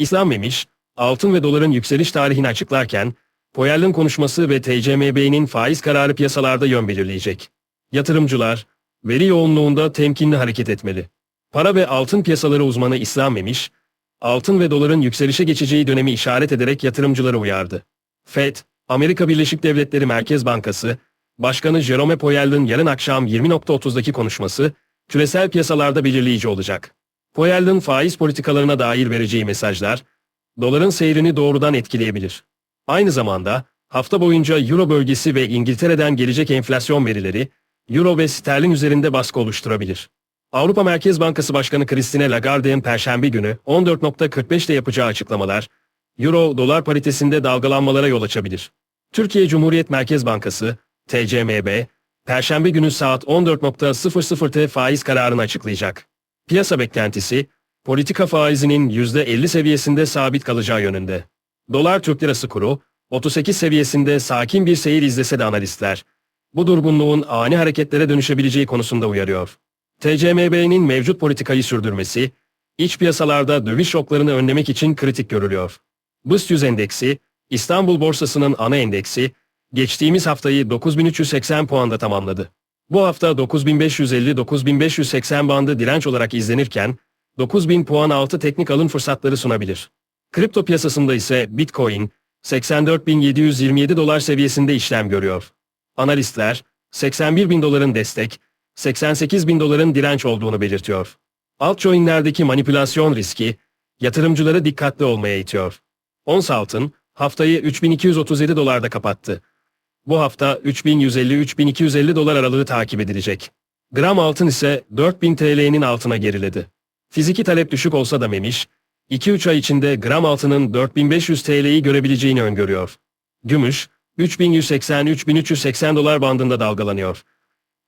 İslam Memiş, altın ve doların yükseliş tarihini açıklarken, Poyer'in konuşması ve TCMB'nin faiz kararı piyasalarda yön belirleyecek. Yatırımcılar, veri yoğunluğunda temkinli hareket etmeli. Para ve altın piyasaları uzmanı İslam Memiş, altın ve doların yükselişe geçeceği dönemi işaret ederek yatırımcıları uyardı. FED, Amerika Birleşik Devletleri Merkez Bankası, Başkanı Jerome Powell'ın yarın akşam 20.30'daki konuşması, küresel piyasalarda belirleyici olacak. Powell'ın faiz politikalarına dair vereceği mesajlar, doların seyrini doğrudan etkileyebilir. Aynı zamanda, hafta boyunca Euro bölgesi ve İngiltere'den gelecek enflasyon verileri, Euro ve sterlin üzerinde baskı oluşturabilir. Avrupa Merkez Bankası Başkanı Christine Lagarde'ın Perşembe günü 14.45'te yapacağı açıklamalar, Euro dolar paritesinde dalgalanmalara yol açabilir. Türkiye Cumhuriyet Merkez Bankası, TCMB, Perşembe günü saat 14.00'te faiz kararını açıklayacak. Piyasa beklentisi, politika faizinin %50 seviyesinde sabit kalacağı yönünde. Dolar Türk Lirası kuru, 38 seviyesinde sakin bir seyir izlese de analistler, bu durgunluğun ani hareketlere dönüşebileceği konusunda uyarıyor. TCMB'nin mevcut politikayı sürdürmesi, iç piyasalarda döviz şoklarını önlemek için kritik görülüyor. BIST 100 endeksi, İstanbul borsasının ana endeksi, geçtiğimiz haftayı 9380 puanda tamamladı. Bu hafta 9550-9580 bandı direnç olarak izlenirken, 9000 puan altı teknik alım fırsatları sunabilir. Kripto piyasasında ise Bitcoin, 84.727 dolar seviyesinde işlem görüyor. Analistler, 81 bin doların destek, 88 bin doların direnç olduğunu belirtiyor. Altcoin'lerdeki manipülasyon riski, yatırımcıları dikkatli olmaya itiyor. Ons altın, haftayı 3237 dolarda kapattı. Bu hafta 3150-3250 dolar aralığı takip edilecek. Gram altın ise 4000 TL'nin altına geriledi. Fiziki talep düşük olsa da memiş, 2-3 ay içinde gram altının 4500 TL'yi görebileceğini öngörüyor. Gümüş, 3180-3380 dolar bandında dalgalanıyor.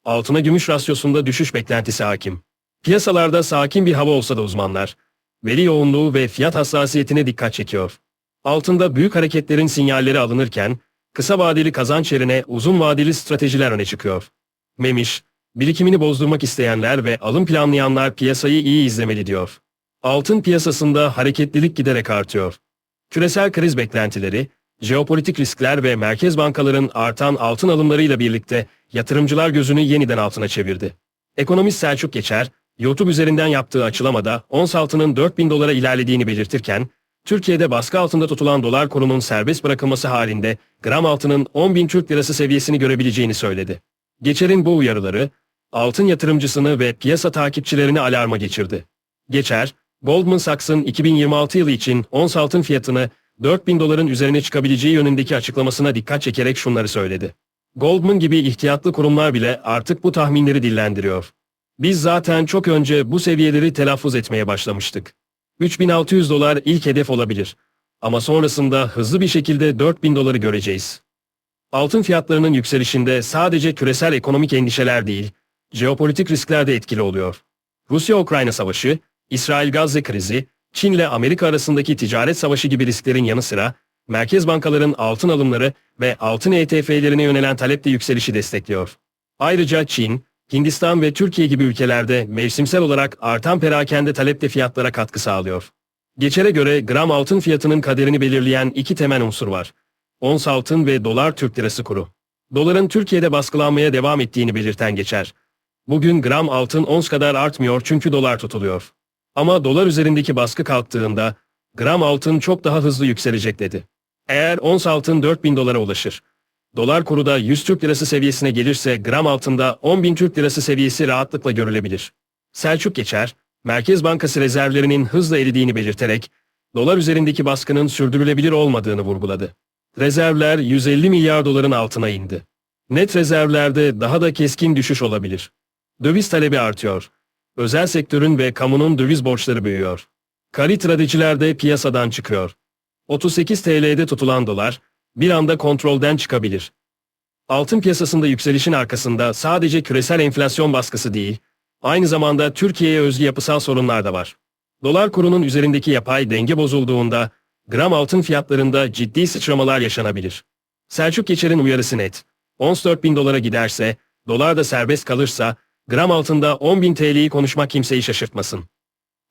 Altına gümüş rasyosunda düşüş beklentisi hakim. Piyasalarda sakin bir hava olsa da uzmanlar, veri yoğunluğu ve fiyat hassasiyetine dikkat çekiyor. Altında büyük hareketlerin sinyalleri alınırken, kısa vadeli kazanç yerine uzun vadeli stratejiler öne çıkıyor. Memiş, birikimini bozdurmak isteyenler ve alım planlayanlar piyasayı iyi izlemeli diyor. Altın piyasasında hareketlilik giderek artıyor. Küresel kriz beklentileri, jeopolitik riskler ve merkez bankaların artan altın alımlarıyla birlikte yatırımcılar gözünü yeniden altına çevirdi. Ekonomist Selçuk Geçer, YouTube üzerinden yaptığı açıklamada ons altının 4000 dolara ilerlediğini belirtirken, Türkiye'de baskı altında tutulan dolar kurunun serbest bırakılması halinde gram altının 10 bin Türk lirası seviyesini görebileceğini söyledi. Geçer'in bu uyarıları, altın yatırımcısını ve piyasa takipçilerini alarma geçirdi. Geçer, Goldman Sachs'ın 2026 yılı için ons altın fiyatını 4000 doların üzerine çıkabileceği yönündeki açıklamasına dikkat çekerek şunları söyledi. Goldman gibi ihtiyatlı kurumlar bile artık bu tahminleri dillendiriyor. Biz zaten çok önce bu seviyeleri telaffuz etmeye başlamıştık. 3600 dolar ilk hedef olabilir. Ama sonrasında hızlı bir şekilde 4000 doları göreceğiz. Altın fiyatlarının yükselişinde sadece küresel ekonomik endişeler değil, jeopolitik riskler de etkili oluyor. Rusya-Ukrayna savaşı, İsrail-Gazze krizi, Çin ile Amerika arasındaki ticaret savaşı gibi risklerin yanı sıra, merkez bankaların altın alımları ve altın ETF'lerine yönelen talep de yükselişi destekliyor. Ayrıca Çin, Hindistan ve Türkiye gibi ülkelerde mevsimsel olarak artan perakende talep de fiyatlara katkı sağlıyor. Geçere göre gram altın fiyatının kaderini belirleyen iki temel unsur var. Ons altın ve dolar Türk lirası kuru. Doların Türkiye'de baskılanmaya devam ettiğini belirten geçer. Bugün gram altın ons kadar artmıyor çünkü dolar tutuluyor. Ama dolar üzerindeki baskı kalktığında gram altın çok daha hızlı yükselecek dedi. Eğer ons altın 4000 dolara ulaşır, dolar kuru da 100 Türk lirası seviyesine gelirse gram altında 10 bin Türk lirası seviyesi rahatlıkla görülebilir. Selçuk Geçer, Merkez Bankası rezervlerinin hızla eridiğini belirterek, dolar üzerindeki baskının sürdürülebilir olmadığını vurguladı. Rezervler 150 milyar doların altına indi. Net rezervlerde daha da keskin düşüş olabilir. Döviz talebi artıyor. Özel sektörün ve kamunun döviz borçları büyüyor. Kari tradeciler de piyasadan çıkıyor. 38 TL'de tutulan dolar bir anda kontrolden çıkabilir. Altın piyasasında yükselişin arkasında sadece küresel enflasyon baskısı değil, aynı zamanda Türkiye'ye özgü yapısal sorunlar da var. Dolar kurunun üzerindeki yapay denge bozulduğunda gram altın fiyatlarında ciddi sıçramalar yaşanabilir. Selçuk Geçer'in uyarısı net. Ons 4000 dolara giderse, dolar da serbest kalırsa, gram altında 10.000 TL'yi konuşmak kimseyi şaşırtmasın.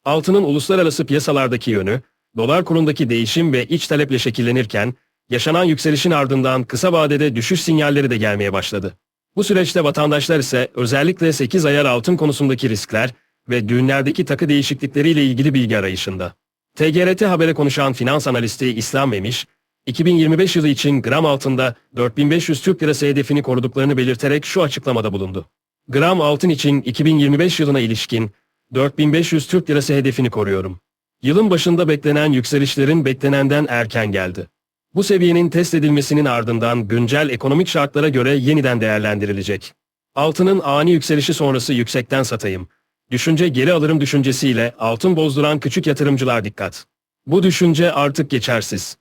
Altının uluslararası piyasalardaki yönü, dolar kurundaki değişim ve iç taleple şekillenirken, yaşanan yükselişin ardından kısa vadede düşüş sinyalleri de gelmeye başladı. Bu süreçte vatandaşlar ise özellikle 8 ayar altın konusundaki riskler ve düğünlerdeki takı değişiklikleriyle ilgili bilgi arayışında. TGRT Haber'e konuşan finans analisti İslam Memiş, 2025 yılı için gram altında 4500 Türk Lirası hedefini koruduklarını belirterek şu açıklamada bulundu. Gram altın için 2025 yılına ilişkin 4500 Türk Lirası hedefini koruyorum. Yılın başında beklenen yükselişlerin beklenenden erken geldi. Bu seviyenin test edilmesinin ardından güncel ekonomik şartlara göre yeniden değerlendirilecek. Altının ani yükselişi sonrası yüksekten satayım. Düşünce geri alırım düşüncesiyle altın bozduran küçük yatırımcılar dikkat. Bu düşünce artık geçersiz.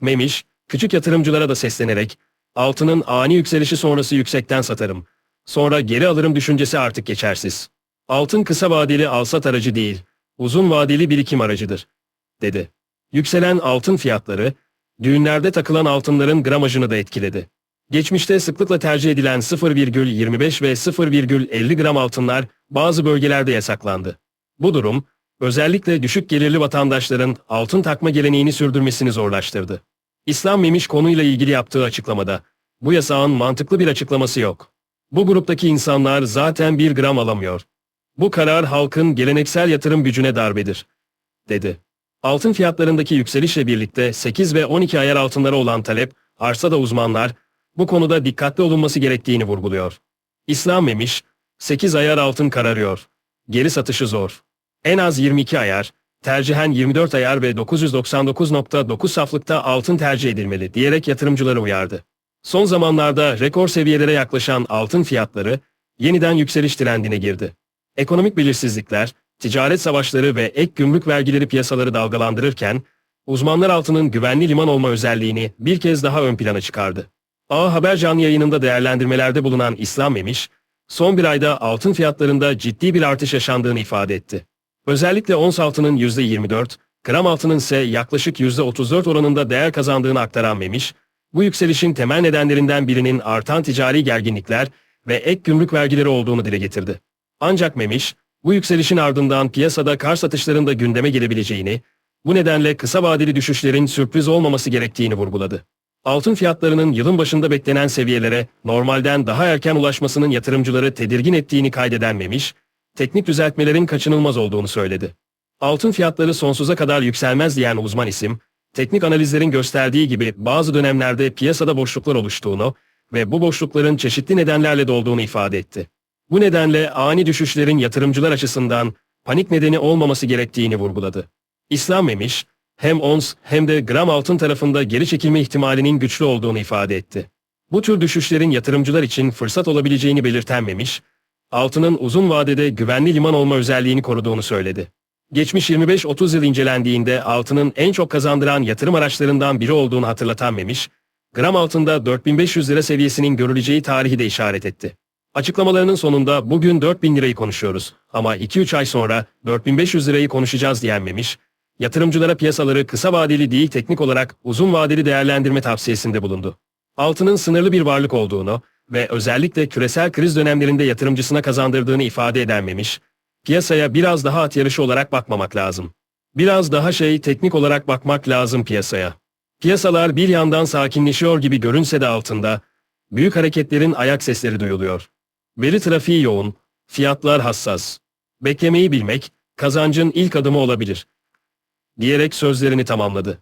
Memiş, küçük yatırımcılara da seslenerek, altının ani yükselişi sonrası yüksekten satarım. Sonra geri alırım düşüncesi artık geçersiz. Altın kısa vadeli alsat aracı değil, uzun vadeli birikim aracıdır, dedi. Yükselen altın fiyatları, düğünlerde takılan altınların gramajını da etkiledi. Geçmişte sıklıkla tercih edilen 0,25 ve 0,50 gram altınlar bazı bölgelerde yasaklandı. Bu durum, özellikle düşük gelirli vatandaşların altın takma geleneğini sürdürmesini zorlaştırdı. İslam Memiş konuyla ilgili yaptığı açıklamada, bu yasağın mantıklı bir açıklaması yok. Bu gruptaki insanlar zaten bir gram alamıyor. Bu karar halkın geleneksel yatırım gücüne darbedir, dedi. Altın fiyatlarındaki yükselişle birlikte 8 ve 12 ayar altınlara olan talep, arsa da uzmanlar, bu konuda dikkatli olunması gerektiğini vurguluyor. İslam Memiş, 8 ayar altın kararıyor. Geri satışı zor. En az 22 ayar, tercihen 24 ayar ve 999.9 saflıkta altın tercih edilmeli diyerek yatırımcıları uyardı. Son zamanlarda rekor seviyelere yaklaşan altın fiyatları yeniden yükseliş trendine girdi. Ekonomik belirsizlikler, ticaret savaşları ve ek gümrük vergileri piyasaları dalgalandırırken, uzmanlar altının güvenli liman olma özelliğini bir kez daha ön plana çıkardı. A Haber canlı yayınında değerlendirmelerde bulunan İslam Memiş, son bir ayda altın fiyatlarında ciddi bir artış yaşandığını ifade etti. Özellikle ons altının %24, gram altının ise yaklaşık %34 oranında değer kazandığını aktaran Memiş, bu yükselişin temel nedenlerinden birinin artan ticari gerginlikler ve ek gümrük vergileri olduğunu dile getirdi. Ancak Memiş, bu yükselişin ardından piyasada kar satışlarında gündeme gelebileceğini, bu nedenle kısa vadeli düşüşlerin sürpriz olmaması gerektiğini vurguladı. Altın fiyatlarının yılın başında beklenen seviyelere normalden daha erken ulaşmasının yatırımcıları tedirgin ettiğini kaydeden Memiş, teknik düzeltmelerin kaçınılmaz olduğunu söyledi. Altın fiyatları sonsuza kadar yükselmez diyen uzman isim, teknik analizlerin gösterdiği gibi bazı dönemlerde piyasada boşluklar oluştuğunu ve bu boşlukların çeşitli nedenlerle dolduğunu ifade etti. Bu nedenle ani düşüşlerin yatırımcılar açısından panik nedeni olmaması gerektiğini vurguladı. İslam Memiş, hem ons hem de gram altın tarafında geri çekilme ihtimalinin güçlü olduğunu ifade etti. Bu tür düşüşlerin yatırımcılar için fırsat olabileceğini belirten Memiş, altının uzun vadede güvenli liman olma özelliğini koruduğunu söyledi. Geçmiş 25-30 yıl incelendiğinde altının en çok kazandıran yatırım araçlarından biri olduğunu hatırlatan Memiş, gram altında 4500 lira seviyesinin görüleceği tarihi de işaret etti. Açıklamalarının sonunda bugün 4000 lirayı konuşuyoruz ama 2-3 ay sonra 4500 lirayı konuşacağız diyen Memiş, yatırımcılara piyasaları kısa vadeli değil teknik olarak uzun vadeli değerlendirme tavsiyesinde bulundu. Altının sınırlı bir varlık olduğunu ve özellikle küresel kriz dönemlerinde yatırımcısına kazandırdığını ifade eden Memiş, piyasaya biraz daha at yarışı olarak bakmamak lazım. Biraz daha şey teknik olarak bakmak lazım piyasaya. Piyasalar bir yandan sakinleşiyor gibi görünse de altında, büyük hareketlerin ayak sesleri duyuluyor. Veri trafiği yoğun, fiyatlar hassas. Beklemeyi bilmek, kazancın ilk adımı olabilir. Diyerek sözlerini tamamladı.